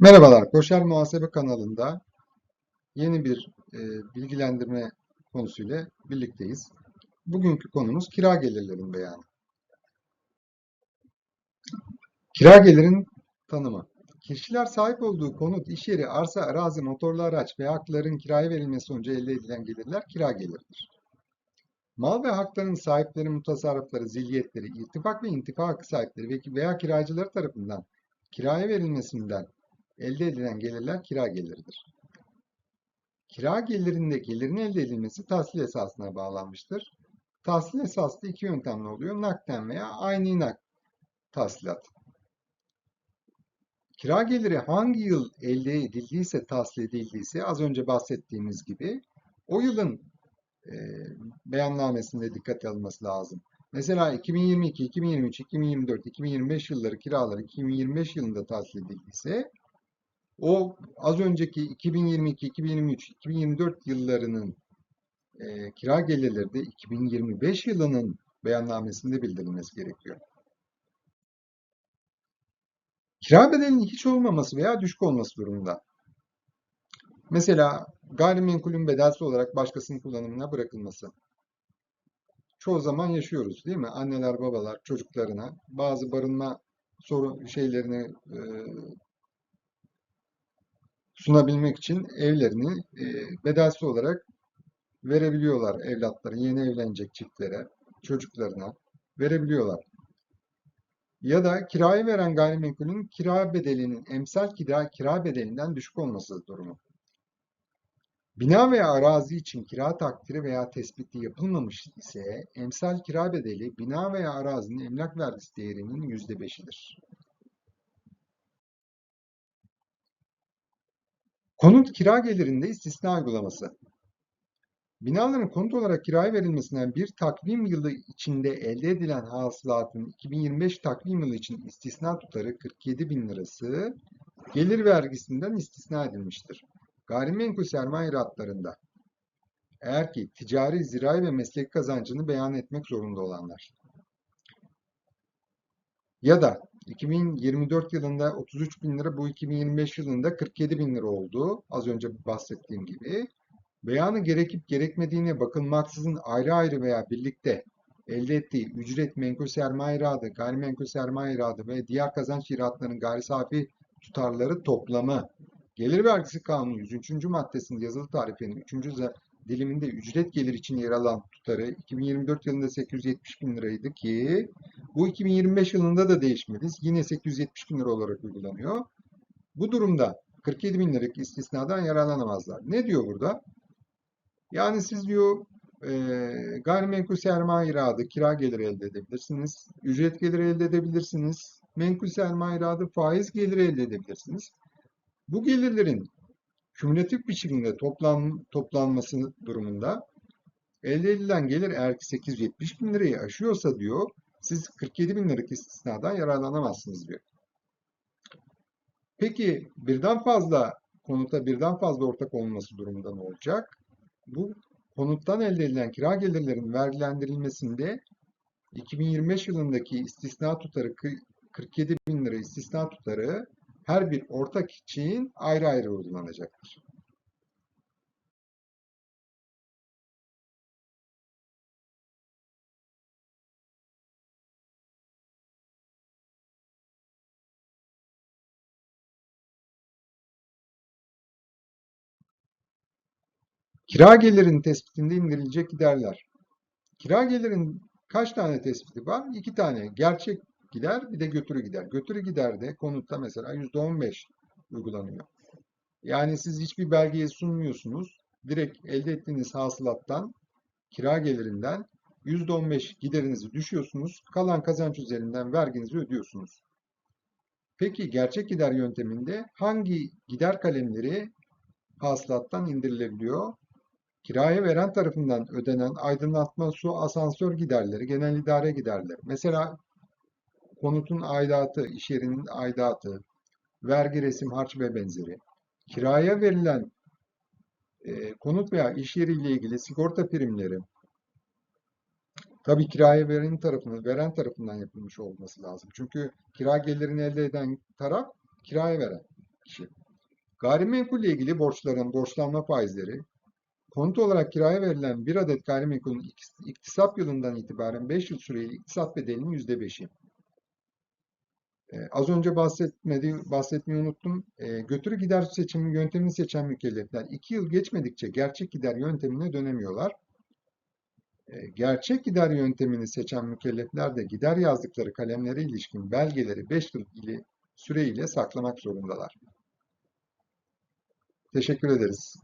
Merhabalar, Koşar Muhasebe kanalında yeni bir e, bilgilendirme konusuyla birlikteyiz. Bugünkü konumuz kira gelirlerin beyanı. Kira gelirin tanımı. Kişiler sahip olduğu konut, iş yeri, arsa, arazi, motorlu araç ve hakların kiraya verilmesi sonucu elde edilen gelirler kira geliridir. Mal ve hakların sahipleri, mutasarrıfları, zilyetleri, irtifak ve intifa hakkı sahipleri ve- veya kiracıları tarafından kiraya verilmesinden elde edilen gelirler kira geliridir. Kira gelirinde gelirin elde edilmesi tahsil esasına bağlanmıştır. Tahsil esası da iki yöntemle oluyor. Nakden veya aynı nak tahsilat. Kira geliri hangi yıl elde edildiyse, tahsil edildiyse az önce bahsettiğimiz gibi o yılın e, beyannamesinde dikkate alınması lazım. Mesela 2022, 2023, 2024, 2025 yılları kiraları 2025 yılında tahsil edildiyse o az önceki 2022, 2023, 2024 yıllarının e, kira gelirleri de 2025 yılının beyannamesinde bildirilmesi gerekiyor. Kira bedelinin hiç olmaması veya düşük olması durumunda. Mesela gayrimenkulün bedelsiz olarak başkasının kullanımına bırakılması. Çoğu zaman yaşıyoruz değil mi? Anneler, babalar çocuklarına bazı barınma sorun şeylerini e, sunabilmek için evlerini e, bedelsiz olarak verebiliyorlar evlatları, yeni evlenecek çiftlere, çocuklarına verebiliyorlar. Ya da kirayı veren gayrimenkulün kira bedelinin emsal kira, kira bedelinden düşük olması durumu. Bina veya arazi için kira takdiri veya tespiti yapılmamış ise emsal kira bedeli bina veya arazinin emlak vergisi değerinin %5'idir. Konut kira gelirinde istisna uygulaması. Binaların konut olarak kiraya verilmesinden bir takvim yılı içinde elde edilen hasılatın 2025 takvim yılı için istisna tutarı 47 bin lirası gelir vergisinden istisna edilmiştir. Gayrimenkul sermaye iratlarında eğer ki ticari, zirai ve meslek kazancını beyan etmek zorunda olanlar ya da 2024 yılında 33 bin lira, bu 2025 yılında 47 bin lira oldu. Az önce bahsettiğim gibi. Beyanı gerekip gerekmediğine bakılmaksızın ayrı ayrı veya birlikte elde ettiği ücret, menkul sermaye iradı, gayrimenkul sermaye iradı ve diğer kazanç iratlarının gayri safi tutarları toplamı Gelir Vergisi Kanunu 103. maddesinde yazılı tarifenin 3. diliminde ücret gelir için yer alan tutarı 2024 yılında 870 bin liraydı ki bu 2025 yılında da değişmedi. Yine 870 bin lira olarak uygulanıyor. Bu durumda 47 bin liralık istisnadan yararlanamazlar. Ne diyor burada? Yani siz diyor e, gayrimenkul sermaye iradı, kira geliri elde edebilirsiniz. Ücret geliri elde edebilirsiniz. Menkul sermaye iradı, faiz geliri elde edebilirsiniz. Bu gelirlerin kümülatif biçimde toplan, toplanması durumunda elde edilen gelir eğer ki 870 bin lirayı aşıyorsa diyor, siz 47 bin liralık istisnadan yararlanamazsınız diyor. Peki birden fazla konuta birden fazla ortak olması durumunda ne olacak? Bu konuttan elde edilen kira gelirlerinin vergilendirilmesinde 2025 yılındaki istisna tutarı 47 bin lira istisna tutarı her bir ortak için ayrı ayrı uygulanacaktır. Kira gelirin tespitinde indirilecek giderler. Kira gelirin kaç tane tespiti var? İki tane. Gerçek gider bir de götürü gider. Götürü gider de konutta mesela %15 uygulanıyor. Yani siz hiçbir belgeyi sunmuyorsunuz. Direkt elde ettiğiniz hasılattan, kira gelirinden %15 giderinizi düşüyorsunuz. Kalan kazanç üzerinden verginizi ödüyorsunuz. Peki gerçek gider yönteminde hangi gider kalemleri hasılattan indirilebiliyor? Kiraya veren tarafından ödenen aydınlatma, su, asansör giderleri, genel idare giderleri. Mesela konutun aidatı, iş yerinin aidatı, vergi, resim, harç ve benzeri. Kiraya verilen e, konut veya iş yeriyle ilgili sigorta primleri, tabii kiraya veren tarafının, veren tarafından yapılmış olması lazım. Çünkü kira gelirini elde eden taraf kiraya veren. kişi. Gayrimenkulle ilgili borçların borçlanma faizleri, konut olarak kiraya verilen bir adet gayrimenkulün iktis- iktisap yılından itibaren 5 yıl süreli iktisat bedelinin %5'i. Ee, az önce bahsetmedi, bahsetmeyi unuttum. Ee, götürü gider seçimi yöntemini seçen mükellefler 2 yıl geçmedikçe gerçek gider yöntemine dönemiyorlar. Ee, gerçek gider yöntemini seçen mükellefler de gider yazdıkları kalemlere ilişkin belgeleri 5 yıl ile süreyle saklamak zorundalar. Teşekkür ederiz.